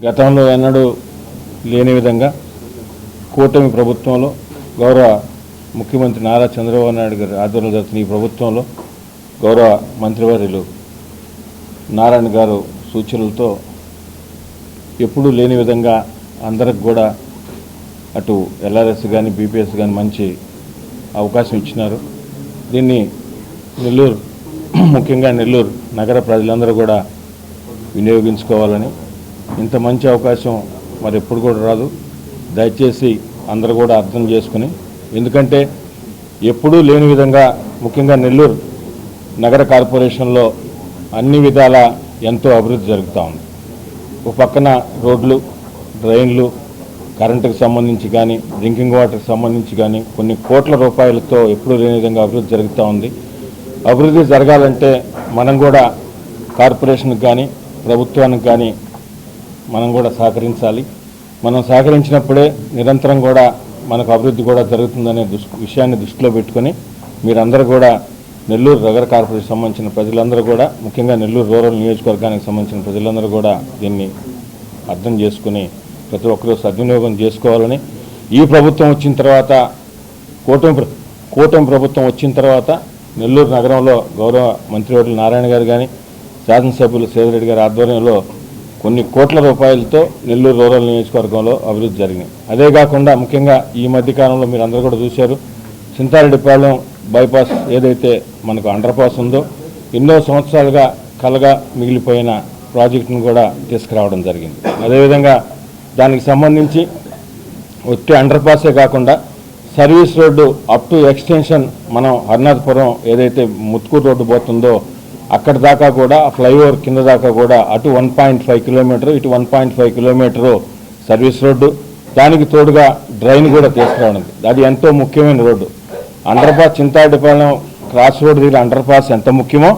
గతంలో ఎన్నడూ లేని విధంగా కూటమి ప్రభుత్వంలో గౌరవ ముఖ్యమంత్రి నారా చంద్రబాబు నాయుడు గారి ఆధ్వర్యంలో జరుగుతున్న ఈ ప్రభుత్వంలో గౌరవ మంత్రివర్యులు నారాయణ గారు సూచనలతో ఎప్పుడూ లేని విధంగా అందరికి కూడా అటు ఎల్ఆర్ఎస్ కానీ బీపీఎస్ కానీ మంచి అవకాశం ఇచ్చినారు. దీన్ని నెల్లూరు ముఖ్యంగా నెల్లూరు నగర ప్రజలందరూ కూడా వినియోగించుకోవాలని ఇంత మంచి అవకాశం మరి ఎప్పుడు కూడా రాదు. దయచేసి అందరూ కూడా అర్థం చేసుకుని ఎందుకంటే ఎప్పుడూ లేని విధంగా ముఖ్యంగా నెల్లూరు నగర కార్పొరేషన్లో అన్ని విధాల ఎంతో అభివృద్ధి జరుగుతూ ఉంది. ఒక పక్కన రోడ్లు డ్రైన్లు కరెంటుకు సంబంధించి కానీ డ్రింకింగ్ వాటర్కి సంబంధించి కానీ కొన్ని కోట్ల రూపాయలతో ఎప్పుడూ లేని విధంగా అభివృద్ధి జరుగుతూ ఉంది. అభివృద్ధి జరగాలంటే మనం కూడా కార్పొరేషన్కి కానీ ప్రభుత్వానికి కానీ మనం కూడా సహకరించాలి. మనం సహకరించినప్పుడే నిరంతరం కూడా మనకు అభివృద్ధి కూడా జరుగుతుందనే విషయాన్ని దృష్టిలో పెట్టుకొని మీరందరూ కూడా నెల్లూరు నగర కార్పొరేషన్ సంబంధించిన ప్రజలందరూ కూడా ముఖ్యంగా నెల్లూరు రూరల్ నియోజకవర్గానికి సంబంధించిన ప్రజలందరూ కూడా దీన్ని అర్థం చేసుకుని ప్రతి ఒక్కరూ సద్వినియోగం చేసుకోవాలని ఈ ప్రభుత్వం వచ్చిన తర్వాత కూటమి కూటమి ప్రభుత్వం వచ్చిన తర్వాత నెల్లూరు నగరంలో గౌరవ మంత్రివర్యులు నారాయణ గారు కానీ శాసనసభ్యులు సేవిరెడ్డి గారి ఆధ్వర్యంలో కొన్ని కోట్ల రూపాయలతో నెల్లూరు రూరల్ నియోజకవర్గంలో అభివృద్ధి జరిగినాయి అదే కాకుండా ముఖ్యంగా ఈ మధ్య కాలంలో మీరు అందరూ కూడా చూశారు చింతారెడ్డిపాలెం బైపాస్ ఏదైతే మనకు అండర్ పాస్ ఉందో ఎన్నో సంవత్సరాలుగా కలగా మిగిలిపోయిన ప్రాజెక్టును కూడా తీసుకురావడం జరిగింది. అదేవిధంగా దానికి సంబంధించి ఒట్టి అండర్ పాసే కాకుండా service road up to extension మనం హర్నాథపురం ఏదైతే ముత్కూరు రోడ్డు పోతుందో అక్కడ దాకా కూడా ఫ్లైఓవర్ కింద దాకా కూడా అటు వన్ పాయింట్ ఫైవ్ కిలోమీటర్ ఇటు one point five kilometre service road. దానికి తోడుగా డ్రైన్ కూడా తీసుకురావడం. అది ఎంతో ముఖ్యమైన road. Under pass Chintadipalem cross road దగ్గర అండర్ పాస్ ఎంత ముఖ్యమో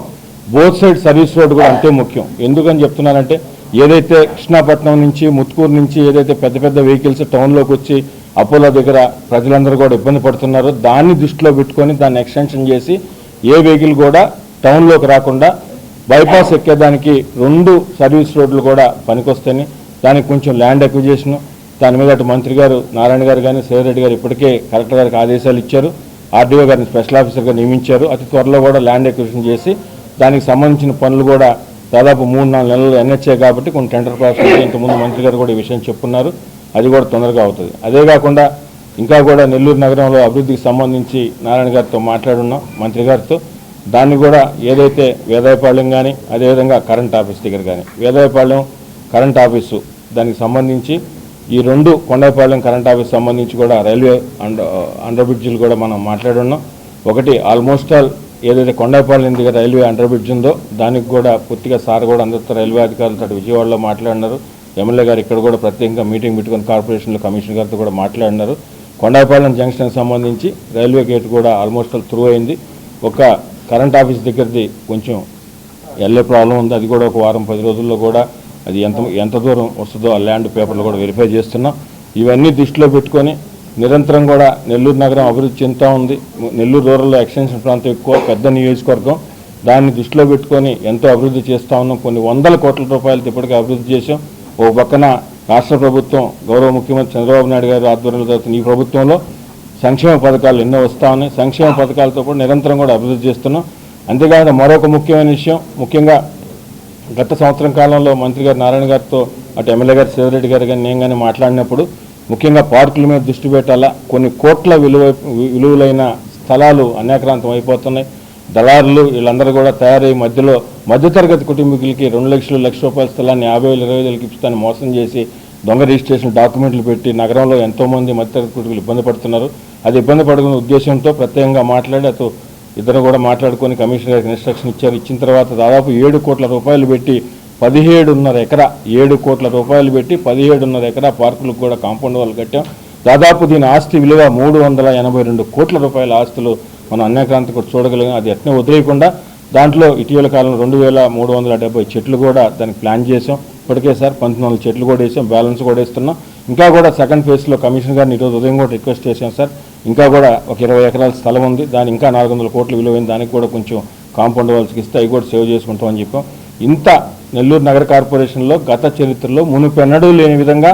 బోత్ సైడ్ సర్వీస్ రోడ్ కూడా అంతే ముఖ్యం. ఎందుకని చెప్తున్నానంటే ఏదైతే కృష్ణాపట్నం నుంచి ముత్కూరు నుంచి ఏదైతే పెద్ద పెద్ద వెహికల్స్ టౌన్లోకి వచ్చి అపోలో దగ్గర ప్రజలందరూ కూడా ఇబ్బంది పడుతున్నారో దాన్ని దృష్టిలో పెట్టుకొని దాన్ని ఎక్స్టెన్షన్ చేసి ఏ వెహికల్ కూడా టౌన్లోకి రాకుండా బైపాస్ ఎక్కేదానికి రెండు సర్వీస్ రోడ్లు కూడా పనికొస్తాయని దానికి కొంచెం ల్యాండ్ అక్విజేషను. దాని మీద అటు మంత్రి గారు నారాయణ గారు కానీ సేవరెడ్డి గారు ఇప్పటికే కలెక్టర్ గారికి ఆదేశాలు ఇచ్చారు. ఆర్డీఓ గారిని స్పెషల్ ఆఫీసర్గా నియమించారు. అతి త్వరలో కూడా ల్యాండ్ ఎక్విజిషన్ చేసి దానికి సంబంధించిన పనులు కూడా దాదాపు మూడు నాలుగు నెలలు ఎన్హెచ్ఏ కాబట్టి కొన్ని టెండర్ ప్రాసెస్ ఇంతకుముందు మంత్రి గారు కూడా ఈ విషయం చెప్పున్నారు. అది కూడా తొందరగా అవుతుంది. అదే కాకుండా ఇంకా కూడా నెల్లూరు నగరంలో అభివృద్ధికి సంబంధించి నారాయణ గారితో మాట్లాడున్నాం మంత్రి గారితో. దాన్ని కూడా ఏదైతే వేదాయపాళ్యం కానీ అదేవిధంగా కరెంట్ ఆఫీస్ దగ్గర కానీ వేదాయపాళ్యం కరెంట్ ఆఫీసు దానికి సంబంధించి ఈ రెండు కొండపాలెం కరెంట్ ఆఫీస్ సంబంధించి కూడా రైల్వే అండర్ అండర్ బ్రిడ్జిలు కూడా మనం మాట్లాడున్నాం. ఒకటి ఆల్మోస్ట్ ఆల్ ఏదైతే కొండపాలెం దగ్గర రైల్వే అండర్ బ్రిడ్జ్ ఉందో దానికి కూడా పూర్తిగా సార్ కూడా అందరితో రైల్వే అధికారులతో విజయవాడలో మాట్లాడినారు. ఎమ్మెల్యే గారు ఇక్కడ కూడా ప్రత్యేకంగా మీటింగ్ పెట్టుకుని కార్పొరేషన్లో కమిషనర్ గారితో కూడా మాట్లాడినారు. కొండాపాలెం జంక్షన్కి సంబంధించి రైల్వే గేట్ కూడా ఆల్మోస్ట్ ఆల్ త్రూ అయింది. ఒక కరెంట్ ఆఫీస్ దగ్గరది కొంచెం వెళ్ళే ప్రాబ్లం ఉంది. అది కూడా ఒక వారం పది రోజుల్లో కూడా అది ఎంత ఎంత దూరం వస్తుందో ఆ ల్యాండ్ పేపర్లు కూడా వెరిఫై చేస్తున్నాం. ఇవన్నీ దృష్టిలో పెట్టుకొని నిరంతరం కూడా నెల్లూరు నగరం అభివృద్ధి చెందుతూ ఉంది. నెల్లూరు రూరల్లో ఎక్స్టెన్షన్ ప్రాంతం ఎక్కువ పెద్ద నియోజకవర్గం. దాన్ని దృష్టిలో పెట్టుకొని ఎంతో అభివృద్ధి చేస్తూ ఉన్నాం. కొన్ని వందల కోట్ల రూపాయలతో ఇప్పటికే అభివృద్ధి చేసాం ఓ పక్కన రాష్ట్ర ప్రభుత్వం గౌరవ ముఖ్యమంత్రి చంద్రబాబు నాయుడు గారి ఆధ్వర్యంలో జరుగుతున్న ఈ ప్రభుత్వంలో సంక్షేమ పథకాలు ఎన్నో వస్తూ ఉన్నాయి. సంక్షేమ పథకాలతో కూడా నిరంతరం కూడా అభివృద్ధి చేస్తున్నాం. అంతేకాకుండా మరొక ముఖ్యమైన విషయం ముఖ్యంగా గత సంవత్సరం కాలంలో మంత్రి గారు నారాయణ గారితో అటు ఎమ్మెల్యే గారు శివరెడ్డి గారు కానీ నేను కానీ మాట్లాడినప్పుడు ముఖ్యంగా పార్కుల మీద దృష్టి పెట్టాలా? కొన్ని కోట్ల విలువ విలువలైన స్థలాలు అనేకరాంతం అయిపోతున్నాయి. దళారులు వీళ్ళందరూ కూడా తయారై మధ్యలో మధ్యతరగతి కుటుంబీకులకి రెండు లక్షలు లక్ష రూపాయల స్థలాన్ని యాభై వేలు ఇరవై వేలకి ఇస్తాను మోసం చేసి దొంగ రిజిస్ట్రేషన్ డాక్యుమెంట్లు పెట్టి నగరంలో ఎంతోమంది మధ్యతరగతి కుటుంబీకులు ఇబ్బంది పడుతున్నారు. అది ఇబ్బంది పడుకునే ఉద్దేశంతో ప్రత్యేకంగా మాట్లాడి అతను ఇద్దరు కూడా మాట్లాడుకొని కమిషనర్ ఇన్స్ట్రక్షన్ ఇచ్చారు. ఇచ్చిన తర్వాత దాదాపు ఏడు కోట్ల రూపాయలు పెట్టి పదిహేడున్నర ఎకరా ఏడు కోట్ల రూపాయలు పెట్టి పదిహేడున్నర ఎకరా పార్కులకు కూడా కాంపౌండ్ వాళ్ళు కట్టాం. దాదాపు దీని ఆస్తి విలువ మూడు వందల ఎనభై రెండు కోట్ల రూపాయల ఆస్తులు మనం అన్యక్రాంతి కూడా చూడగలిగాం. అది ఎట్నే వదిలేయకుండా దాంట్లో ఇటీవల కాలంలో రెండు వేల మూడు వందల డెబ్బై చెట్లు కూడా దానికి ప్లాన్ చేసాం ఇప్పటికే సార్ పంతొమ్మిది వందల చెట్లు కూడా వేసాం. బ్యాలెన్స్ కూడా వేస్తున్నాం. ఇంకా కూడా సెకండ్ ఫేజ్లో కమిషన్ గారిని ఈరోజు ఉదయం కూడా రిక్వెస్ట్ చేశాం సార్. ఇంకా కూడా ఒక ఇరవై ఎకరాల స్థలం ఉంది. దాని ఇంకా నాలుగు వందల కోట్ల విలువైన దానికి కూడా కొంచెం కాంపౌండ్ వాళ్ళకి ఇస్తే అవి కూడా సేవ్ చేసుకుంటామని చెప్పాం. ఇంత నెల్లూరు నగర కార్పొరేషన్లో గత చరిత్రలో మునుపెన్నడూ లేని విధంగా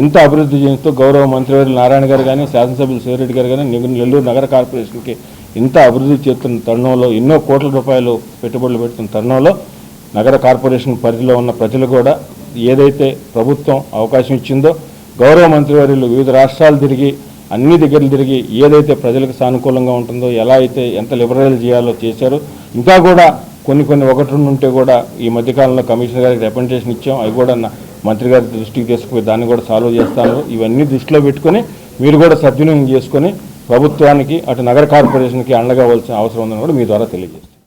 ఇంత అభివృద్ధి చేస్తూ గౌరవ మంత్రివర్యులు నారాయణ గారు కానీ శాసనసభ్యులు శివరెడ్డి గారు కానీ నెల్లూరు నగర కార్పొరేషన్కి ఇంత అభివృద్ధి చేస్తున్న తరుణంలో ఎన్నో కోట్ల రూపాయలు పెట్టుబడులు పెడుతున్న తరుణంలో నగర కార్పొరేషన్ పరిధిలో ఉన్న ప్రజలు కూడా ఏదైతే ప్రభుత్వం అవకాశం ఇచ్చిందో గౌరవ మంత్రివర్యులు వివిధ రాష్ట్రాలు తిరిగి అన్ని దగ్గర తిరిగి ఏదైతే ప్రజలకు సానుకూలంగా ఉంటుందో ఎలా అయితే ఎంత లిబరలైజ్ చేయాలో చేశారో ఇంకా కూడా కొన్ని కొన్ని ఒకటి ఉంటే కూడా ఈ మధ్యకాలంలో కమిషనర్ గారికి రిప్రజెంటేషన్ ఇచ్చాం. అవి కూడా నా మంత్రి గారి దృష్టికి తీసుకుపోయి దాన్ని కూడా సాల్వ్ చేస్తాను. ఇవన్నీ దృష్టిలో పెట్టుకొని మీరు కూడా సద్వినియోగం చేసుకొని ప్రభుత్వానికి అటు నగర కార్పొరేషన్కి అండగా అవసరం ఉందని కూడా మీ ద్వారా తెలియజేస్తాను